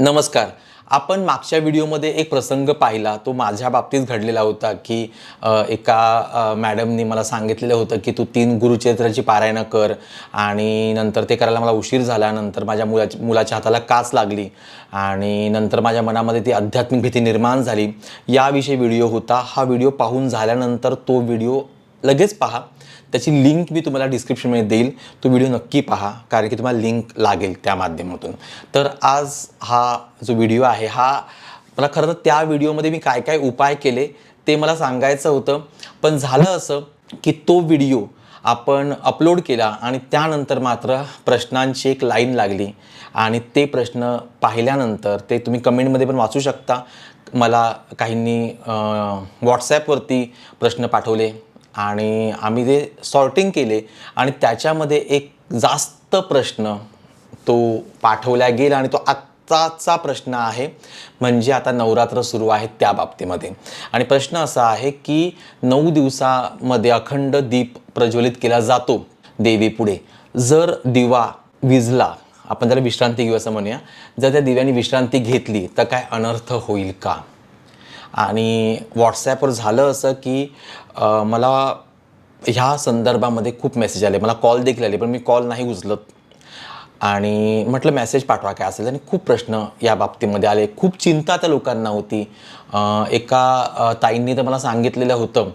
नमस्कार. आपण मागच्या व्हिडिओमध्ये एक प्रसंग पाहिला. तो माझ्या बाबतीत घडलेला होता की एका मॅडमनी मला सांगितलेलं होतं की तू तीन गुरुचरित्राची पारायणं कर. आणि नंतर ते करायला मला उशीर झाला. नंतर माझ्या मुलाची मुलाच्या हाताला काच लागली. आणि नंतर माझ्या मनामध्ये ती आध्यात्मिक भीती निर्माण झाली. याविषयी व्हिडिओ होता. हा व्हिडिओ पाहून झाल्यानंतर तो व्हिडिओ लगेच पहा. त्याची लिंक मी तुम्हाला डिस्क्रिप्शनमध्ये देईल. तो व्हिडिओ नक्की पहा कारण की तुम्हाला लिंक लागेल त्या माध्यमातून. तर आज हा जो व्हिडिओ आहे हा मला खरं तर त्या व्हिडिओमध्ये मी काय काय उपाय केले ते मला सांगायचं होतं. पण झालं असं की तो व्हिडिओ आपण अपलोड केला आणि त्यानंतर मात्र प्रश्नांची एक लाईन लागली. आणि ते प्रश्न पाहिल्यानंतर ते तुम्ही कमेंटमध्ये पण वाचू शकता. मला काहींनी व्हॉट्सॲपवरती प्रश्न पाठवले. आणि आम्ही ते सॉर्टिंग केले. आणि त्याच्यामध्ये एक जास्त प्रश्न तो पाठवला गेला आणि तो आत्ताचा प्रश्न आहे. म्हणजे आता नवरात्र सुरू आहे त्या बाबतीमध्ये. आणि प्रश्न असा आहे की नऊ दिवसामध्ये अखंड दीप प्रज्वलित केला जातो देवीपुढे. जर दिवा विजला आपण त्याला विश्रांती घेऊ असं म्हणूया. जर त्या दिव्याने विश्रांती घेतली तर काय अनर्थ होईल का? आणि व्हॉट्सॲपवर झालं असं की मला ह्या संदर्भामध्ये खूप मेसेज आले. मला कॉल देखील आले पण मी कॉल नाही उचलत. आणि म्हटलं मेसेज पाठवा काय असेल. आणि खूप प्रश्न या बाबतीमध्ये आले. खूप चिंता त्या लोकांना होती. एका ताईंनी तर मला सांगितलेलं होतं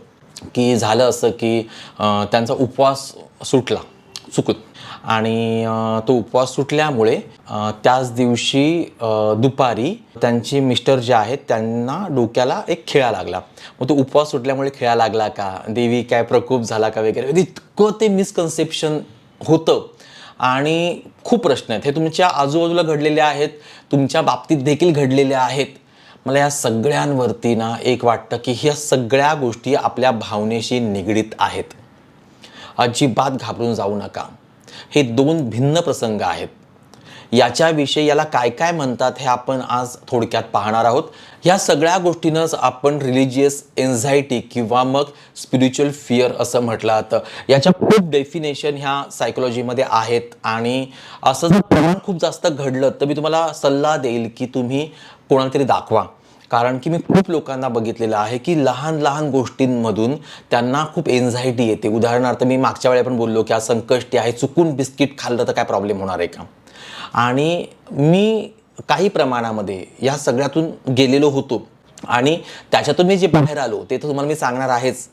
की झालं असं की त्यांचा उपवास सुटला. चुकून. आणि तो उपवास सुटल्यामुळे त्याच दिवशी दुपारी त्यांचे मिस्टर जे आहेत त्यांना डोक्याला एक खिळा लागला. मग तो उपवास सुटल्यामुळे खिळा लागला का? देवी काय प्रकोप झाला का वगैरे? म्हणजे इतकं ते मिसकन्सेप्शन होतं. आणि खूप प्रश्न आहेत. हे तुमच्या आजूबाजूला घडलेले आहेत. तुमच्या बाबतीत देखील घडलेले आहेत. मला या सगळ्यांवरती ना एक वाटतं की ह्या सगळ्या गोष्टी आपल्या भावनेशी निगडीत आहेत. अजिबात घाबरून जाऊ नका. हे दोन भिन्न प्रसंग आहेत. याच्याविषयी याला काय काय म्हणतात हे आपण आज थोडक्यात पाहणार आहोत. ह्या सगळ्या गोष्टीनंच आपण रिलिजियस एन्झायटी किंवा मग स्पिरिच्युअल फिअर असं म्हटलं जातं. याच्या खूप डेफिनेशन ह्या सायकोलॉजीमध्ये आहेत आणि असं जर प्रमाण खूप जास्त घडलं तर मी तुम्हाला सल्ला देईल की तुम्ही कोणाला तरी दाखवा. कारण की मी खूप लोकांना बघितलेलं आहे की लहान लहान गोष्टींमधून त्यांना खूप एन्झायटी येते. उदाहरणार्थ मी मागच्या वेळी पण बोललो की आज संकष्टी आहे चुकून बिस्किट खाल्लं तर काय प्रॉब्लेम होणार आहे का? आणि मी काही प्रमाणामध्ये या सगळ्यातून गेलेलो होतो. आणि त्याच्यातून मी जे बाहेर आलो ते तर तुम्हाला मी सांगणार आहेच.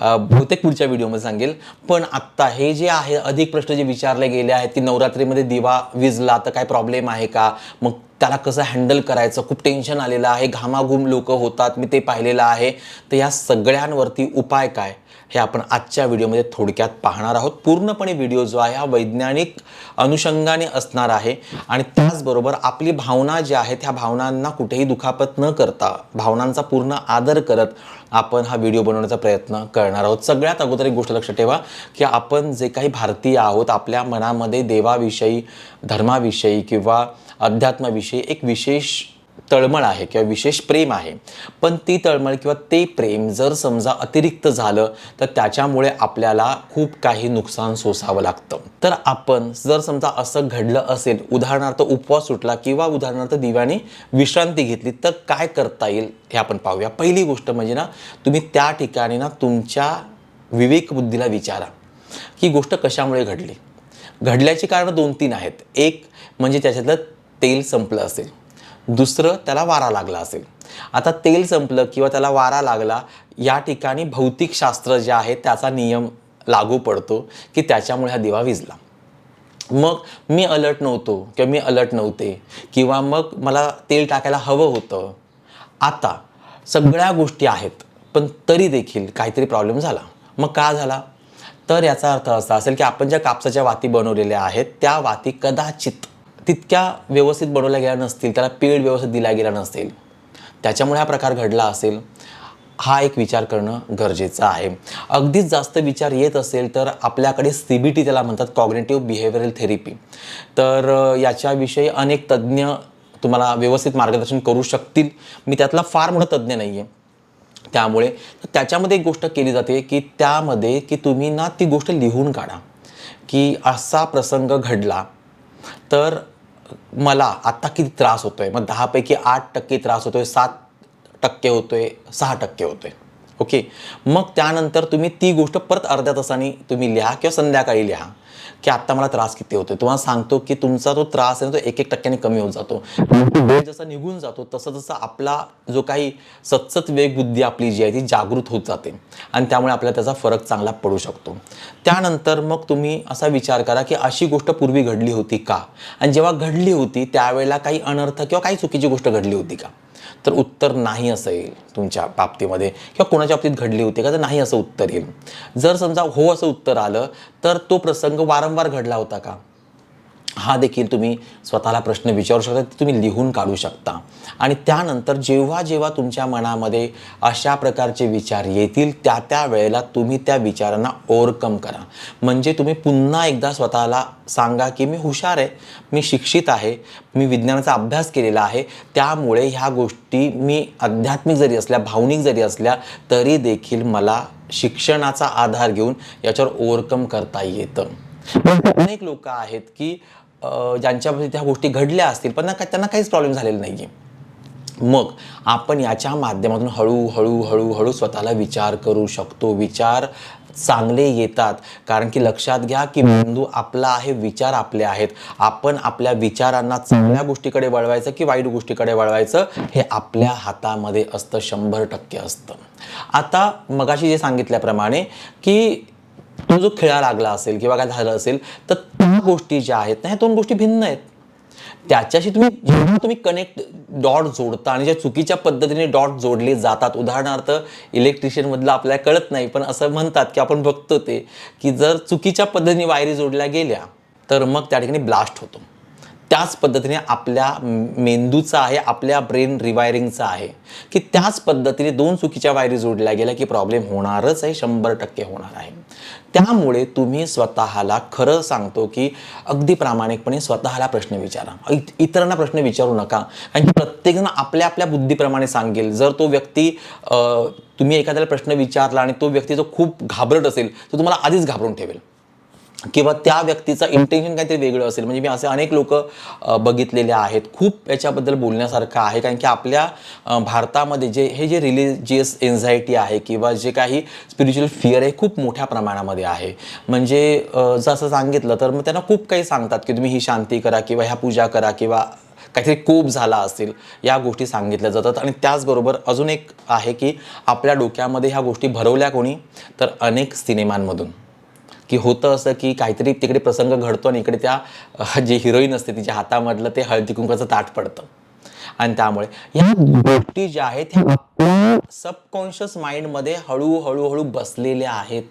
बहुतेक पुढच्या व्हिडिओमध्ये सांगेल. पण आत्ता हे जे आहे अधिक प्रश्न जे विचारले गेले आहेत की नवरात्रीमध्ये दिवा विजला तर काय प्रॉब्लेम आहे का? मग त्याला कसं हँडल करायचं? खूप टेन्शन आलेलं आहे. घामाघूम लोक होतात. मी ते पाहिलेलं आहे. तर या सगळ्यांवरती उपाय काय? हे आपण आजच्या व्हिडिओमध्ये थोडक्यात पाहणार आहोत. पूर्णपणे व्हिडिओ जो आहे हा वैज्ञानिक अनुषंगाने असणार आहे. आणि त्याचबरोबर आपली भावना ज्या आहेत ह्या भावनांना कुठेही दुखापत न करता भावनांचा पूर्ण आदर करत आपण हा व्हिडिओ बनवण्याचा प्रयत्न करणार आहोत. सगळ्यात अगोदर एक गोष्ट लक्षात ठेवा की आपण जे काही भारतीय आहोत आपल्या मनामध्ये देवाविषयी धर्माविषयी किंवा अध्यात्माविषयी एक विशेष तळमळ आहे किंवा विशेष प्रेम आहे. पण ती तळमळ किंवा ते प्रेम जर समजा अतिरिक्त झालं तर त्याच्यामुळे आपल्याला खूप काही नुकसान सोसावं लागतं. तर आपण जर समजा असं घडलं असेल उदाहरणार्थ उपवास सुटला किंवा उदाहरणार्थ दिव्याने विश्रांती घेतली तर काय करता येईल हे आपण पाहूया. पहिली गोष्ट म्हणजे ना तुम्ही त्या ठिकाणी ना तुमच्या विवेकबुद्धीला विचारा. ही गोष्ट कशामुळे घडली? घडल्याची कारणं दोन तीन आहेत. एक म्हणजे त्याच्यातलं तेल संपलं असेल. दुसरं त्याला वारा लागला असेल. आता तेल संपलं किंवा त्याला वारा लागला या ठिकाणी भौतिकशास्त्र जे आहे त्याचा नियम लागू पडतो की त्याच्यामुळे हा दिवा विजला. मग मी अलर्ट नव्हतो किंवा मी अलर्ट नव्हते किंवा मग मला तेल टाकायला हवं होतं. आता सगळ्या गोष्टी आहेत पण तरी देखील काहीतरी प्रॉब्लेम झाला. मग का झाला? तर याचा अर्थ असा असेल की आपण ज्या कापसाच्या वाती बनवलेल्या आहेत त्या वाती कदाचित तितक्या व्यवस्थित बनवल्या गेल्या नसतील त्याला पेड व्यवस्थित दिला गेला नसेल त्याच्यामुळे हा प्रकार घडला असेल हा एक विचार करणं गरजेचं आहे. अगदीच जास्त विचार येत असेल तर आपल्याकडे सी बी टी त्याला म्हणतात कॉग्नेटिव्ह बिहेवियरल थेरपी तर याच्याविषयी अनेक तज्ज्ञ तुम्हाला व्यवस्थित मार्गदर्शन करू शकतील. मी त्यातला फार मोठा तज्ज्ञ नाही आहे त्यामुळे त्याच्यामध्ये एक गोष्ट केली जाते की त्यामध्ये की तुम्ही ना ती गोष्ट लिहून काढा की असा प्रसंग घडला तर मला आत्ता किती त्रास होतो आहे मग दहापैकी आठ टक्के त्रास होतो आहे सात टक्के होतो आहे सहा टक्के होतो आहे ओके? मग त्यानंतर तुम्ही ती गोष्ट परत अर्ध्या तासाने तुम्ही लिहा किंवा संध्याकाळी लिहा की आत्ता मला त्रास किती होतोय. तुम्हाला सांगतो की तुमचा तो त्रास आहे ना तो एक एक टक्क्याने कमी होत जातो. वेळ जसा निघून जातो तसं तसं आपला जो काही सतसत वेग बुद्धी आपली जी आहे ती जागृत होत जाते. आणि त्यामुळे आपल्याला त्याचा फरक चांगला पडू शकतो. त्यानंतर मग तुम्ही असा विचार करा की अशी गोष्ट पूर्वी घडली होती का? आणि जेव्हा घडली होती त्यावेळेला काही अनर्थ किंवा काही चुकीची गोष्ट घडली होती का? तर उत्तर नाही असं येईल तुमच्या बाबतीमध्ये. किंवा कोणाच्या बाबतीत घडली होती का तर नाही असं उत्तर येईल. जर समजा हो असं उत्तर आलं तर तो प्रसंग वारंवार घडला होता का? हा देखील तुम्ही स्वतःला प्रश्न विचारू शकता ते तुम्ही लिहून काढू शकता. आणि त्यानंतर जेव्हा जेव्हा तुमच्या मनामध्ये अशा प्रकारचे विचार येतील त्या त्या वेळेला तुम्ही त्या विचारांना ओव्हरकम करा. म्हणजे तुम्ही पुन्हा एकदा स्वतःला सांगा की मी हुशार आहे मी शिक्षित आहे मी विज्ञानाचा अभ्यास केलेला आहे त्यामुळे ह्या गोष्टी मी आध्यात्मिक जरी असल्या भावनिक जरी असल्या तरी देखील मला शिक्षणाचा आधार घेऊन याच्यावर ओव्हरकम करता येतं. अनेक लोक आहेत की ज्यांच्या ज्यांच्यामध्ये त्या गोष्टी घडल्या असतील पण त्यांना काहीच प्रॉब्लेम झालेला नाही आहे मग आपण याच्या माध्यमातून हळूहळू हळूहळू स्वतःला विचार करू शकतो. विचार चांगले येतात. कारण की लक्षात घ्या की मेंदू आपला आहे विचार आपले आहेत. आपण आपल्या विचारांना चांगल्या गोष्टीकडे वळवायचं की वाईट गोष्टीकडे वळवायचं हे आपल्या हातामध्ये असतं शंभर टक्के असतं. आता मगाशी जे सांगितल्याप्रमाणे की तो जो खेळा लागला असेल किंवा काय झालं असेल तर त्या गोष्टी ज्या आहेत ना ह्या दोन गोष्टी भिन्न आहेत. त्याच्याशी तुम्ही जेव्हा तुम्ही कनेक्ट डॉट जोडता आणि ज्या चुकीच्या पद्धतीने डॉट जोडले जातात उदाहरणार्थ इलेक्ट्रिशियनमधलं आपल्याला कळत नाही पण असं म्हणतात की आपण बघतो ते की जर चुकीच्या पद्धतीने वायरी जोडल्या गेल्या तर मग त्या ठिकाणी ब्लास्ट होतो. त्याच पद्धतीने आपल्या मेंदूचा आहे आपल्या ब्रेन रिवायरिंगचा आहे की त्याच पद्धतीने दोन चुकीच्या वायरी जोडल्या गेल्या की प्रॉब्लेम होणारच आहे शंभर टक्के होणार आहे. त्यामुळे तुम्ही स्वतःला खरं सांगतो की अगदी प्रामाणिकपणे स्वतःला प्रश्न विचारा. इतरांना प्रश्न विचारू नका. कारण की प्रत्येकजण आपल्या आपल्या बुद्धीप्रमाणे सांगेल. जर तो व्यक्ती तुम्ही एखाद्याला प्रश्न विचारला आणि तो व्यक्ती जो खूप घाबरट असेल तो तुम्हाला आधीच घाबरून ठेवेल. किंवा त्या व्यक्तीचा इंटेन्शन काहीतरी वेगळं असेल. म्हणजे मी असे अनेक लोक बघितलेले आहेत. खूप याच्याबद्दल बोलण्यासारखं आहे. कारण की आपल्या भारतामध्ये जे हे जे रिलिजियस एन्झायटी आहे किंवा जे काही स्पिरिच्युअल फिअर आहे खूप मोठ्या प्रमाणामध्ये आहे. म्हणजे जसं सांगितलं तर मग त्यांना खूप काही सांगतात की तुम्ही ही शांती करा किंवा ह्या पूजा करा किंवा काहीतरी कोप झाला असेल या गोष्टी सांगितल्या जातात. आणि त्याचबरोबर अजून एक आहे की आपल्या डोक्यामध्ये ह्या गोष्टी भरवल्या कोणी? तर अनेक सिनेमांमधून. की होतं असं की काहीतरी तिकडे प्रसंग घडतो आणि इकडे त्या जे हिरोईन असते तिच्या हातामधलं ते हळदी कुंकवाचं ताट पडतं. आणि त्यामुळे या गोष्टी ज्या आहेत ह्या आपल्या सबकॉन्शियस माइंडमध्ये हळूहळू हळू बसलेल्या आहेत.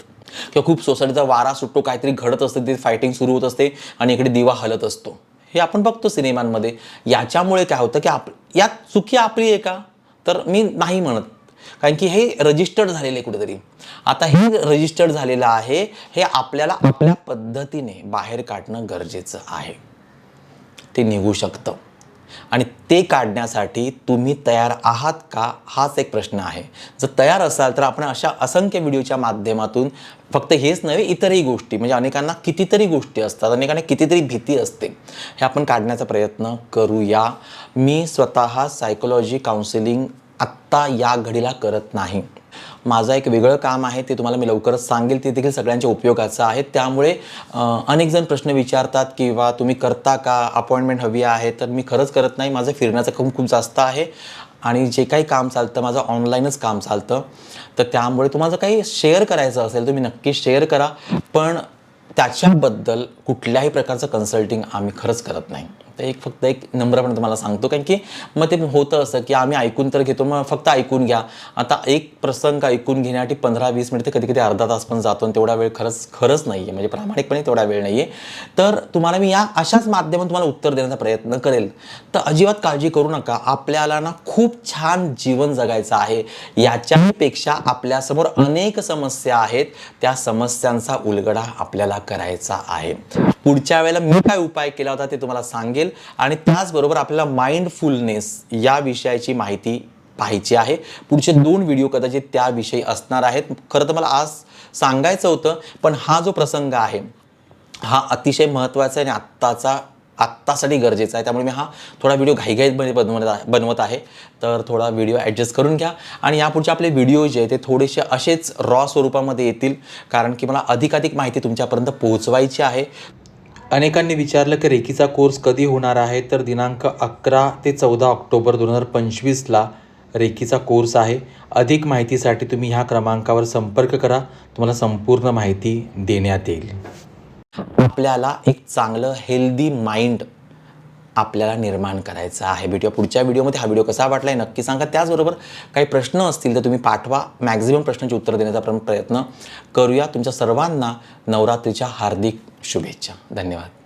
किंवा खूप सोसायटीचा वारा सुटतो काहीतरी घडत असते ते फायटिंग सुरू होत असते आणि इकडे दिवा हलत असतो. हे आपण बघतो सिनेमांमध्ये. याच्यामुळे काय होतं की आप यात चुकी आपली आहे का? तर मी नाही म्हणत. कारण की हे रजिस्टर्ड झालेलं आहे कुठेतरी. आता हे रजिस्टर्ड झालेलं आहे हे आपल्याला आपल्या पद्धतीने बाहेर काढणं गरजेचं आहे. ते निघू शकतं. आणि ते काढण्यासाठी तुम्ही तयार आहात का? हाच एक प्रश्न आहे. जर तयार असाल तर आपण अशा असंख्य व्हिडिओच्या माध्यमातून फक्त हेच नव्हे इतरही गोष्टी म्हणजे अनेकांना कितीतरी गोष्टी असतात अनेकांना कितीतरी भीती असते. हे आपण काढण्याचा प्रयत्न करूया. मी स्वतः सायकोलॉजी काउन्सिलिंग आत्ता या घडीला करत नाही. माझं एक वेगळं काम आहे ते तुम्हाला मी लवकरच सांगेल. ते देखील सगळ्यांच्या उपयोगाचं आहे. त्यामुळे अनेकजण अनेक जण प्रश्न विचारतात किंवा तुम्ही करता का? अपॉइंटमेंट हवी आहे. तर मी खरंच करत नाही. माझं फिरण्याचं काम खूप जास्त आहे. आणि जे काही काम चालतं माझं ऑनलाईनच काम चालतं. तर त्यामुळे तुम्हाला काही शेअर करायचं असेल तुम्ही नक्की शेअर करा. पण त्याच्याबद्दल कुठल्याही प्रकारचं कन्सल्टिंग आम्ही खरंच करत नाही. तर एक फक्त एक नम्रपणे तुम्हाला सांगतो. कारण की मग ते होतं असं की आम्ही ऐकून तर घेतो मग फक्त ऐकून घ्या. आता एक प्रसंग ऐकून घेण्यासाठी पंधरा वीस मिनिटं कधी कधी अर्धा तास पण जातो आणि तेवढा वेळ खरंच खरंच नाही आहे म्हणजे प्रामाणिकपणे तेवढा वेळ नाही आहे तर तुम्हाला मी या अशाच माध्यमातून तुम्हाला उत्तर देण्याचा प्रयत्न करेल. तर अजिबात काळजी करू नका. आपल्याला ना खूप छान जीवन जगायचं आहे. याच्यापेक्षा आपल्यासमोर अनेक समस्या आहेत. त्या समस्यांचा उलगडा आपल्याला करायचा आहे. पुढच्या वेळेला मी काय उपाय केला होता ते तुम्हाला सांगेल. आणि त्याचबरोबर आपल्याला माइंडफुलनेस या विषयाची माहिती पाहायची आहे. पुढचे दोन व्हिडिओ कदाचित त्याविषयी असणार आहेत. खरं तर मला आज सांगायचं होतं पण हा जो प्रसंग आहे हा अतिशय महत्त्वाचा आहे आणि आत्ताचा आत्तासाठी गरजेचा आहे. त्यामुळे मी हा थोडा व्हिडिओ घाईघाईत बनवत आहे बनवत आहे. तर थोडा व्हिडिओ ॲडजस्ट करून घ्या. आणि यापुढचे आपले व्हिडिओ जे आहे ते थोडेसे असेच रॉ स्वरूपामध्ये येतील. कारण की मला अधिकाधिक माहिती तुमच्यापर्यंत पोहोचवायची आहे. अनेकांनी विचारलं की रेकीचा कोर्स कधी होणार आहे? तर दिनांक अकरा ते चौदा ऑक्टोबर दोन हजार पंचवीसला रेकीचा कोर्स आहे. अधिक माहितीसाठी तुम्ही ह्या क्रमांकावर संपर्क करा. तुम्हाला संपूर्ण माहिती देण्यात येईल. आपल्याला एक चांगलं हेल्दी माइंड आपल्याला निर्माण करायचा आहे. भेटूया पुढच्या व्हिडिओमध्ये. हा व्हिडिओ कसा वाटला आहे नक्की सांगा. त्याचबरोबर काही प्रश्न असतील तर तुम्ही पाठवा. मॅक्झिमम प्रश्नांची उत्तर देण्याचा प्रयत्न करूया. तुमच्या सर्वांना नवरात्रीच्या हार्दिक शुभेच्छा. धन्यवाद.